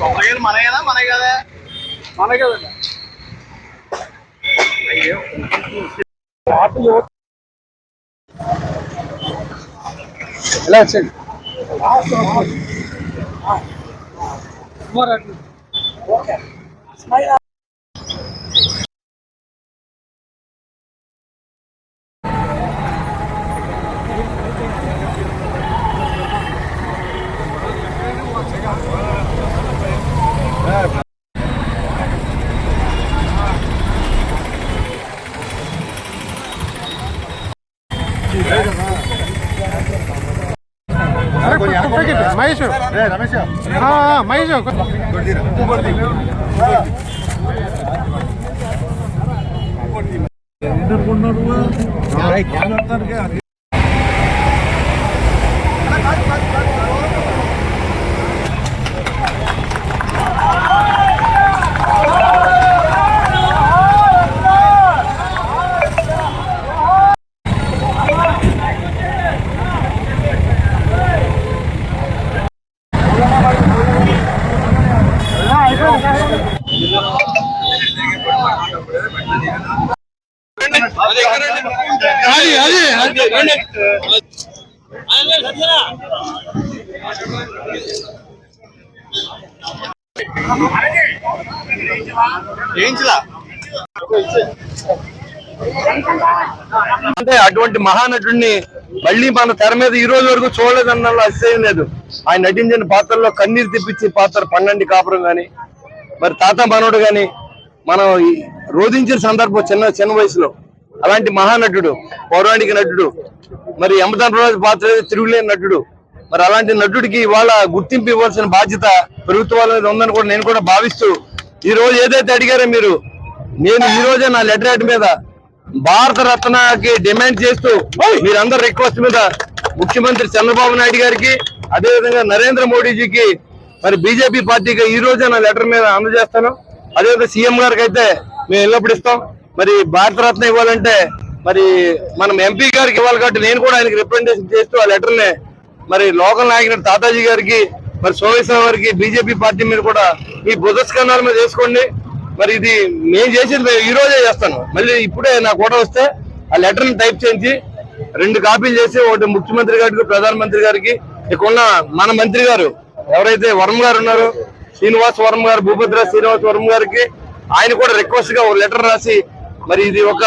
కొబ్బరికాయలు మనయేనా మనే కదా మన ಪ್ಯಾಕೆಟ್ ಮಹೇಶು ಹಾಂ ಹಾಂ ಮಹೇಶು ಕೊಡ್ತೀರಾ అది అది. అంటే అటువంటి మహానటుడిని మళ్ళీ మన తెర మీద ఈ రోజు వరకు చూడలేదన్నలో అసహ్యం లేదు. ఆయన నటించిన పాత్రలో కన్నీరు తెప్పించి పాత్ర పన్నండి కాపురం గాని మరి తాత మనోడు గాని మనం రోధించిన సందర్భం చిన్న చిన్న వయసులో అలాంటి మహానటుడు పౌరాణిక నటుడు మరి యమధర్మరాజు పాత్ర తిరుగులేని నటుడు. మరి అలాంటి నటుడికి ఇవాళ గుర్తింపు ఇవ్వాల్సిన బాధ్యత ప్రభుత్వాల మీద ఉందని కూడా నేను కూడా భావిస్తూ ఈ రోజు ఏదైతే అడిగారో మీరు నేను ఈ రోజే నా లెటర్ హెడ్ మీద భారత రత్నకి డిమాండ్ చేస్తూ మీరందరు రిక్వెస్ట్ మీద ముఖ్యమంత్రి చంద్రబాబు నాయుడు గారికి అదేవిధంగా నరేంద్ర మోడీజీకి మరి బీజేపీ పార్టీకి ఈ రోజే నా లెటర్ మీద అందజేస్తాను. అదేవిధంగా సీఎం గారికి అయితే మేము ఎల్లప్పుడు ఇస్తాం. మరి భారత రత్న ఇవ్వాలంటే మరి మనం ఎంపీ గారికి ఇవ్వాలి కాబట్టి నేను కూడా ఆయనకి రిప్రజెంటేషన్ చేస్తూ ఆ లెటర్ని మరి లోకల్ నాయకుడు తాతాజీ గారికి మరి సోమేశ్వర గారికి బీజేపీ పార్టీ మీద కూడా ఈ బుధస్కంధాల మీద చేసుకోండి మరి ఇది నేను చేసేది మేము ఈ రోజే చేస్తాను. మళ్ళీ ఇప్పుడే నా కూడా వస్తే ఆ లెటర్ని టైప్ చేయించి రెండు కాపీలు చేసి ఒకటి ముఖ్యమంత్రి గారికి ప్రధానమంత్రి గారికి ఇక్కడున్న మన మంత్రి గారు ఎవరైతే వర్మ గారు ఉన్నారో శ్రీనివాస్ వర్మ గారు భూభద్ర శ్రీనివాస్ వర్మ గారికి ఆయన కూడా రిక్వెస్ట్గా ఒక లెటర్ రాసి మరి ఇది ఒక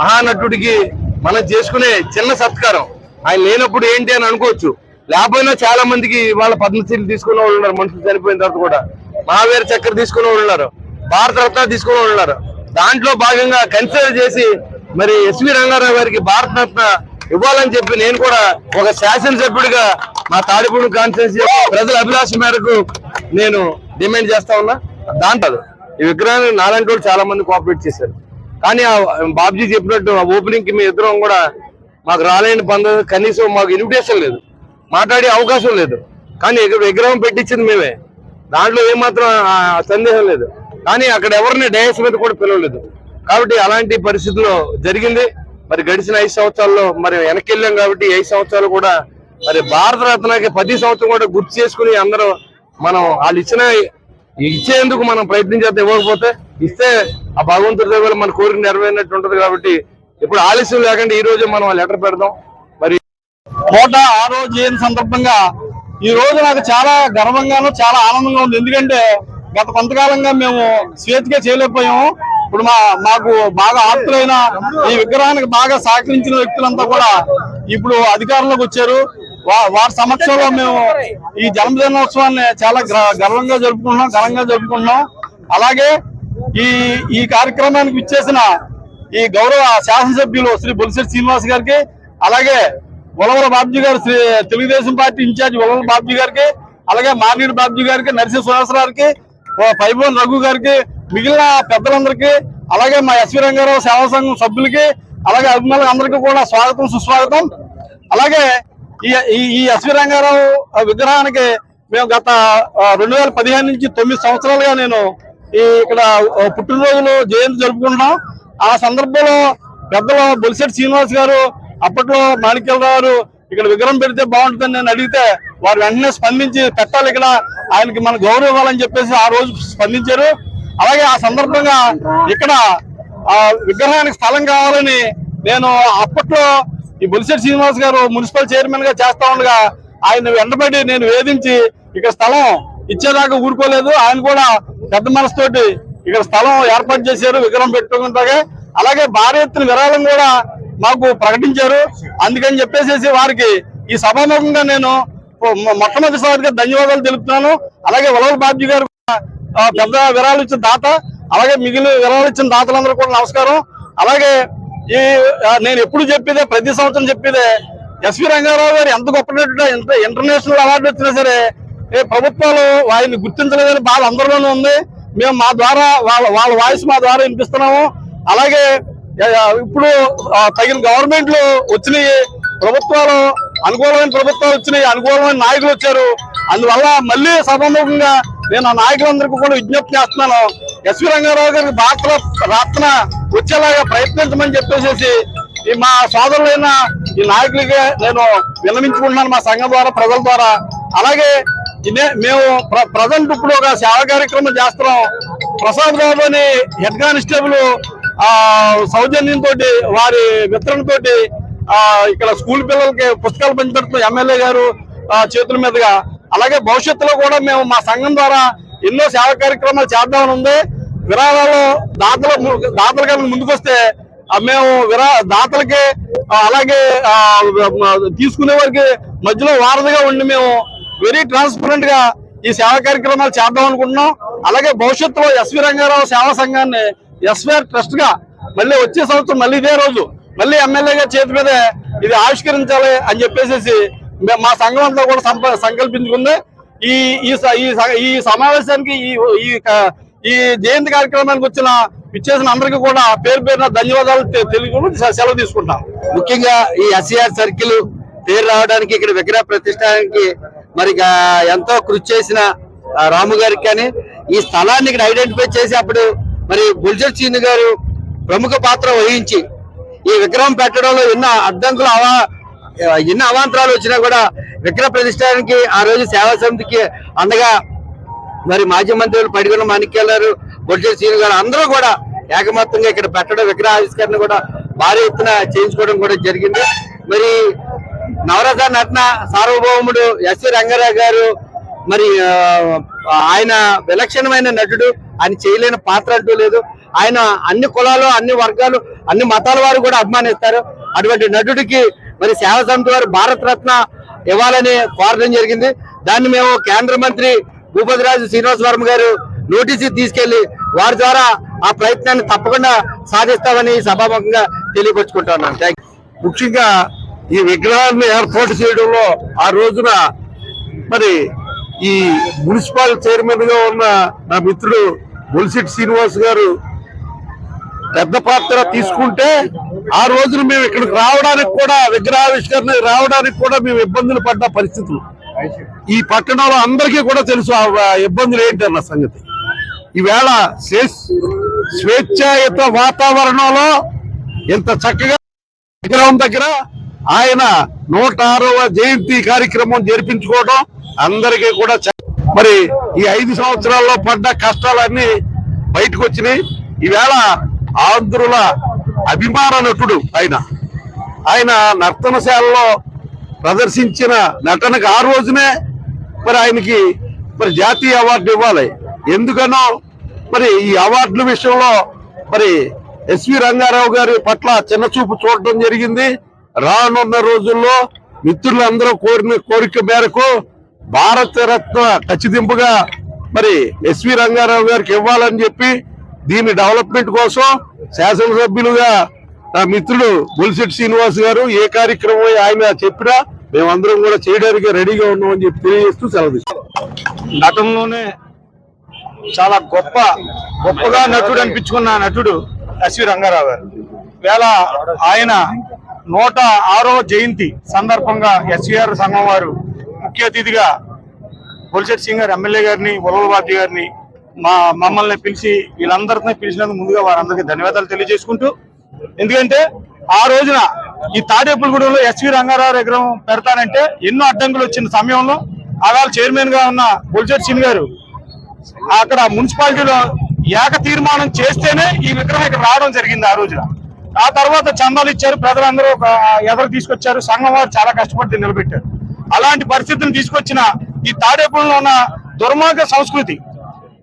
మహానటుడికి మనం చేసుకునే చిన్న సత్కారం. ఆయన లేనప్పుడు ఏంటి అని అనుకోవచ్చు. లేకపోయినా చాలా మందికి వాళ్ళ పద్మశ్రీలు తీసుకున్న వాళ్ళు ఉన్నారు. మనుషులు చనిపోయిన తర్వాత కూడా. మహావీర చక్ర తీసుకున్న వాళ్ళు ఉన్నారు. భారత రత్న తీసుకున్న వాళ్ళు ఉన్నారు. దాంట్లో భాగంగా కన్సిడర్ చేసి మరి ఎస్వి రంగారావు గారికి భారత రత్న ఇవ్వాలని చెప్పి నేను కూడా ఒక శాసనసభ్యుడిగా మా తాడిపూడి కాన్స్టిట్యూన్సీ ప్రజల అభిలాష మేరకు నేను డిమాండ్ చేస్తా ఉన్నా. దాంట్లో ఈ విగ్రహాన్ని నారాయణ వాళ్ళు చాలా మంది కోఆపరేట్ చేశారు. కానీ ఆ బాబ్జీ చెప్పినట్టు ఆ ఓపెనింగ్కి మీ ఇద్దరం కూడా మాకు రాలేని పంద కనీసం మాకు ఇన్విటేషన్ లేదు. మాట్లాడే అవకాశం లేదు. కానీ విగ్రహం పెట్టించింది మేమే. దాంట్లో ఏమాత్రం సందేహం లేదు. కానీ అక్కడ ఎవరిని డయాస్ మీద కూడా పిలవలేదు. కాబట్టి అలాంటి పరిస్థితుల్లో జరిగింది. మరి గడిచిన ఐదు సంవత్సరాల్లో మరి వెనక్కి వెళ్ళాం కాబట్టి ఐదు సంవత్సరాలు కూడా మరి భారత రత్నకి పది సంవత్సరం కూడా గుర్తు చేసుకుని అందరూ మనం వాళ్ళు ఇచ్చిన ఇచ్చేందుకు మనం ప్రయత్నం చేస్తే ఇవ్వకపోతే ఇస్తే ఆ భగవంతుడి దగ్గర మన కోరిక నెరవేరినట్టు ఉంటది కాబట్టి ఇప్పుడు ఆలస్యం లేకుండా ఈ రోజు మనం లెటర్ పెడదాం. మరి కోట ఆరో జయంతి సందర్భంగా ఈ రోజు నాకు చాలా గర్వంగాను చాలా ఆనందంగా ఉంది. ఎందుకంటే గత కొంతకాలంగా మేము స్వేచ్ఛగా చేయలేకపోయాము. ఇప్పుడు మా మాకు బాగా ఆప్తులైన ఈ విగ్రహానికి బాగా సహకరించిన వ్యక్తులంతా కూడా ఇప్పుడు అధికారంలోకి వచ్చారు. వా- వారి సమక్షంలో మేము ఈ జన్మదినోత్సవాన్ని చాలా గర్వంగా జరుపుకుంటున్నాం ఘనంగా జరుపుకుంటున్నాం. అలాగే ఈ ఈ కార్యక్రమానికి విచ్చేసిన ఈ గౌరవ శాసనసభ్యులు శ్రీ బొలిశెట్టి శ్రీనివాస్ గారికి అలాగే ఉలవల బాబ్జీ గారు శ్రీ తెలుగుదేశం పార్టీ ఇన్ఛార్జ్ ఉలవల బాబ్జీ గారికి అలాగే మార్నేడు బాబ్జీ గారికి నరసింహ సుహాస్ గారికి రఘు గారికి మిగిలిన పెద్దలందరికీ అలాగే మా ఎస్వి రంగారావు సేవా సంఘం సభ్యులకి అలాగే అభిమానులకు అందరికీ కూడా స్వాగతం సుస్వాగతం. అలాగే ఈ ఈ- ఈ ఎస్వి రంగారావు విగ్రహానికి మేము గత రెండు వేల పదిహేను నుంచి తొమ్మిది సంవత్సరాలుగా నేను ఈ ఇక్కడ పుట్టినరోజులు జయంతి జరుపుకుంటున్నాం. ఆ సందర్భంలో పెద్దలు బొలిశెట్టి శ్రీనివాస్ గారు అప్పట్లో మాణిక్యాల గారు ఇక్కడ విగ్రహం పెడితే బాగుంటుందని నేను అడిగితే వారు వెంటనే స్పందించి పెట్టాలి ఇక్కడ. ఆయనకి మన గౌరవం ఇవ్వాలని చెప్పేసి ఆ రోజు స్పందించారు. అలాగే ఆ సందర్భంగా ఇక్కడ ఆ విగ్రహానికి స్థలం కావాలని నేను అప్పట్లో ఈ బొలిశెట్టి శ్రీనివాస్ గారు మున్సిపల్ చైర్మన్గా చేస్తా ఉండగా ఆయన వెంటబడి నేను వేధించి ఇక స్థలం ఇచ్చేదాకా ఊరుకోలేదు. ఆయన కూడా పెద్ద మనసుతోటి ఇక్కడ స్థలం ఏర్పాటు చేశారు విగ్రహం పెట్టుకుంటాగా. అలాగే భారీ ఎత్తున విరాళం కూడా మాకు ప్రకటించారు. అందుకని చెప్పేసి వారికి ఈ సభాముఖంగా నేను మొట్టమొదటిసారిగా ధన్యవాదాలు తెలుపుతున్నాను. అలాగే వలవల బాబ్జీ గారు కూడా, పెద్ద విరాళం ఇచ్చిన దాత అలాగే మిగిలిన విరాళం ఇచ్చిన దాతలందరూ కూడా నమస్కారం. అలాగే ఈ నేను ఎప్పుడు చెప్పేదే ప్రతి సంవత్సరం చెప్పేదే ఎస్వి రంగారావు గారు ఎంత గొప్ప ఎంత ఇంటర్నేషనల్ అవార్డు వచ్చినా సరే ఏ ప్రభుత్వాలు వారిని గుర్తించలేదని బాధ అందరిలోనే ఉంది. మేము మా ద్వారా వాళ్ళ వాళ్ళ వాయిస్ మా ద్వారా వినిపిస్తున్నాము. అలాగే ఇప్పుడు తగిన గవర్నమెంట్లు వచ్చినాయి. ప్రభుత్వాలు అనుకూలమైన ప్రభుత్వాలు వచ్చినాయి. అనుకూలమైన నాయకులు వచ్చారు. అందువల్ల మళ్ళీ సభముఖంగా నేను ఆ నాయకులందరికీ కూడా విజ్ఞప్తి చేస్తున్నాను. ఎస్వి రంగారావు గారికి భారత రాత్న వచ్చేలాగా ప్రయత్నించమని చెప్పేసి ఈ మా సోదరులైన ఈ నాయకులకి నేను విన్నవించుకుంటున్నాను మా సంఘం ద్వారా ప్రజల ద్వారా. అలాగే ఇదే మేము ప్రజెంట్ ఇప్పుడు ఒక సేవా కార్యక్రమం చేస్తున్నాం. ప్రసాద్ బాబు అని హెడ్ కానిస్టేబుల్ సౌజన్యంతో వారి మిత్రంతో ఇక్కడ స్కూల్ పిల్లలకి పుస్తకాలు పంచిపెడుతున్న ఎమ్మెల్యే గారు చేతుల మీదుగా. అలాగే భవిష్యత్తులో కూడా మేము మా సంఘం ద్వారా ఎన్నో సేవా కార్యక్రమాలు చేద్దామని ఉంది. విరాళాలు దాతల దాతల కానీ ముందుకొస్తే మేము విరా దాతలకి అలాగే తీసుకునే వారికి మధ్యలో వారధిగా ఉండి మేము వెరీ ట్రాన్స్పరెంట్గా ఈ సేవా కార్యక్రమాలు చేద్దాం అనుకుంటున్నాం. అలాగే భవిష్యత్తులో ఎస్వి రంగారావు సేవా సంఘాన్ని ఎస్వీఆర్ ట్రస్ట్గా మళ్ళీ వచ్చే సంవత్సరం మళ్ళీ ఇదే రోజు మళ్ళీ ఎమ్మెల్యేగా చేతి మీద ఇది ఆవిష్కరించాలి అని చెప్పేసి మే- మా సంఘం అంతా కూడా సంకల్పించుకుంది. ఈ ఈ ఈ సమావేశానికి ఈ ఈ జయంతి కార్యక్రమానికి వచ్చిన ఇచ్చేసిన అందరికీ కూడా పేరు పేరున ధన్యవాదాలు తెలియకుండా సెలవు తీసుకుంటాం. ముఖ్యంగా ఈ ఎస్సీఆర్ సర్కిల్ పేరు రావడానికి ఇక్కడ విగ్రహ ప్రతిష్టానికి మరి ఎంతో కృషి చేసిన రాము గారికి కానీ ఈ స్థలాన్ని ఇక్కడ ఐడెంటిఫై చేసి అప్పుడు మరి బుల్జర్ చీని గారు ప్రముఖ పాత్ర వహించి ఈ విగ్రహం పెట్టడంలో ఎన్నో అడ్డంకులు అవా ఎన్ని అవాంతరాలు వచ్చినా కూడా విగ్రహ ప్రతిష్టానికి ఆ రోజు సేవా సమితికి అండగా మరి మాజీ మంత్రులు పడిగొన్న మాణిక్యాలు బొడ్జె శ్రీను గారు అందరూ కూడా ఏకమత్తంగా ఇక్కడ పెట్టడం విగ్రహ ఆవిష్కరణ కూడా భారీ ఎత్తున చేయించుకోవడం కూడా జరిగింది. మరి నవరస నటన సార్వభౌముడు ఎస్వి రంగారావు గారు మరి ఆయన విలక్షణమైన నటుడు. ఆయన చేయలేని పాత్ర అంటూ లేదు. ఆయన అన్ని కులాలు అన్ని వర్గాలు అన్ని మతాల వారు కూడా అభిమానిస్తారు. అటువంటి నటుడికి మరి సేవ సమితి వారు భారత రత్న ఇవ్వాలని కోరడం జరిగింది. దాన్ని మేము కేంద్ర మంత్రి భూపతిరాజు శ్రీనివాస వర్మ గారు నోటీసు తీసుకెళ్ళి వారి ద్వారా ఆ ప్రయత్నాన్ని తప్పకుండా సాధిస్తామని సభాముఖంగా తెలియపరుచుకుంటున్నాను థ్యాంక్ ముఖ్యంగా ఈ విగ్రహాన్ని ఏర్పాటు చేయడంలో ఆ రోజున మరి ఈ మున్సిపల్ చైర్మన్గా ఉన్న నా మిత్రుడు బొలిశెట్టి శ్రీనివాస్ గారు పెద్ద పాత్ర తీసుకుంటే ఆ రోజున మేము ఇక్కడికి రావడానికి కూడా విగ్రహావిష్కరణ రావడానికి కూడా మేము ఇబ్బందులు పడ్డ పరిస్థితులు. ఈ పట్టణంలో అందరికీ కూడా తెలుసు ఆ ఇబ్బందులు ఏంటన్న సంగతి. ఈవేళ స్వేచ్ఛాయుత వాతావరణంలో ఇంత చక్కగా విగ్రహం దగ్గర ఆయన నూట ఆరవ జయంతి కార్యక్రమం జరిపించుకోవడం అందరికీ కూడా మరి ఈ ఐదు సంవత్సరాల్లో పడ్డ కష్టాలన్నీ బయటకు వచ్చినాయి. ఈవేళ ఆంధ్రుల అభిమాన నటుడు ఆయన. ఆయన నర్తనశాలలో ప్రదర్శించిన నటనకు ఆ రోజునే మరి ఆయనకి మరి జాతీయ అవార్డు ఇవ్వాలి. ఎందుకనో మరి ఈ అవార్డుల విషయంలో మరి ఎస్వి రంగారావు గారి పట్ల చిన్న చూపు చూడటం జరిగింది. రానున్న రోజుల్లో మిత్రులందరూ కోరిన కోరిక మేరకు భారత రత్న ఖచ్చితింపుగా మరి ఎస్వి రంగారావు గారికి ఇవ్వాలని చెప్పి దీని డెవలప్మెంట్ కోసం శాసనసభ్యులుగా నా మిత్రుడు బుల్సెట్ శ్రీనివాస్ గారు ఏ కార్యక్రమం ఆయన చెప్పినా మేమందరం కూడా చేయడానికి రెడీగా ఉన్నామని చెప్పి తెలియజేస్తూ సెలవు గతంలోనే చాలా గొప్ప గొప్పగా నటుడు అనిపించుకున్న నటుడు ఎస్వి రంగారావు గారు. వేళ ఆయన నూట ఆరో జయంతి సందర్భంగా ఎస్వీఆర్ సంఘం వారు ముఖ్య అతిథిగా బొలిశెట్టి సింగ్ గారు ఎమ్మెల్యే గారిని ఉలవలబాబు గారిని మా మమ్మల్ని పిలిచి వీళ్ళందరినీ పిలిచినందుకు ముందుగా వారందరికీ ధన్యవాదాలు తెలియజేసుకుంటూ ఎందుకంటే ఆ రోజున ఈ తాడేపులగూడెంలో ఎస్వి రంగారావు విగ్రహం పెడతానంటే ఎన్నో అడ్డంకులు వచ్చిన సమయంలో అలా చైర్మన్గా ఉన్న బొల్జెట్ సింగ్ గారు అక్కడ మున్సిపాలిటీలో ఏక తీర్మానం చేస్తేనే ఈ విగ్రహం ఇక్కడ రావడం జరిగింది ఆ రోజున. ఆ తర్వాత చందాలు ఇచ్చారు ప్రజలందరూ ఒక ఎదురు తీసుకొచ్చారు సంఘం వారు చాలా కష్టపడి నిలబెట్టారు. అలాంటి పరిస్థితులు తీసుకొచ్చిన ఈ తాడేపుల్లో ఉన్న దుర్మార్గ సంస్కృతి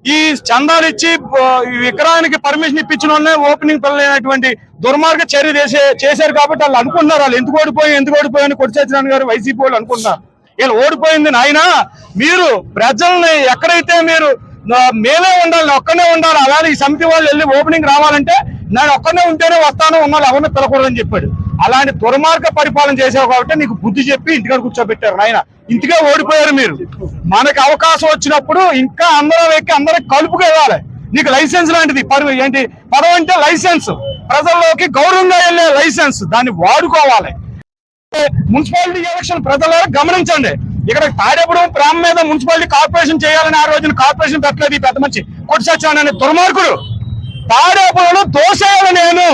ఈ చందాలు ఇచ్చి ఆ, విగ్రహానికి పర్మిషన్ ఇప్పించిన వాళ్ళనే ఓపెనింగ్ పిల్లలైనటువంటి దుర్మార్గ చర్య చేసే చేశారు కాబట్టి వాళ్ళు అనుకుంటున్నారు వాళ్ళు ఎందుకు ఓడిపోయి ఎందుకు ఓడిపోయి అని కొట్టిసత్యనారాయణ గారు వైసీపీ వాళ్ళు అనుకుంటున్నారు. వీళ్ళు ఓడిపోయింది నాయన మీరు ప్రజల్ని ఎక్కడైతే మీరు మేలే మేమే ఉండాలి ఒక్కనే ఉండాలి అలాగే ఈ సమితి వాళ్ళు వెళ్ళి ఓపెనింగ్ రావాలంటే నేను ఒక్కనే ఉంటేనే వస్తాను ఉన్నాను ఎవరిని పిలకూడదని చెప్పాడు. అలాంటి దుర్మార్గ పరిపాలన చేసావు కాబట్టి నీకు బుద్ధి చెప్పి ఇంటికాడ కూర్చోబెట్టారు నాయన. ఇంటికే ఓడిపోయారు మీరు. మనకి అవకాశం వచ్చినప్పుడు ఇంకా అందరం ఎక్కి అందరికి కలుపుగా ఇవ్వాలి నీకు లైసెన్స్ లాంటిది. పరు ఏంటి? పదవి అంటే లైసెన్స్. ప్రజల్లోకి గౌరవంగా వెళ్ళే లైసెన్స్. దాన్ని వాడుకోవాలి. మున్సిపాలిటీ ఎలక్షన్ ప్రజల్లో గమనించండి. ఇక్కడ తాడేపురం ప్రాణం మీద మున్సిపాలిటీ కార్పొరేషన్ చేయాలని ఆ రోజున కార్పొరేషన్ పెట్టలేదు ఈ పెద్ద మంచి కొట్టి సత్యనారాయణ అనే తాడేపూలను తోసేయాలి నేను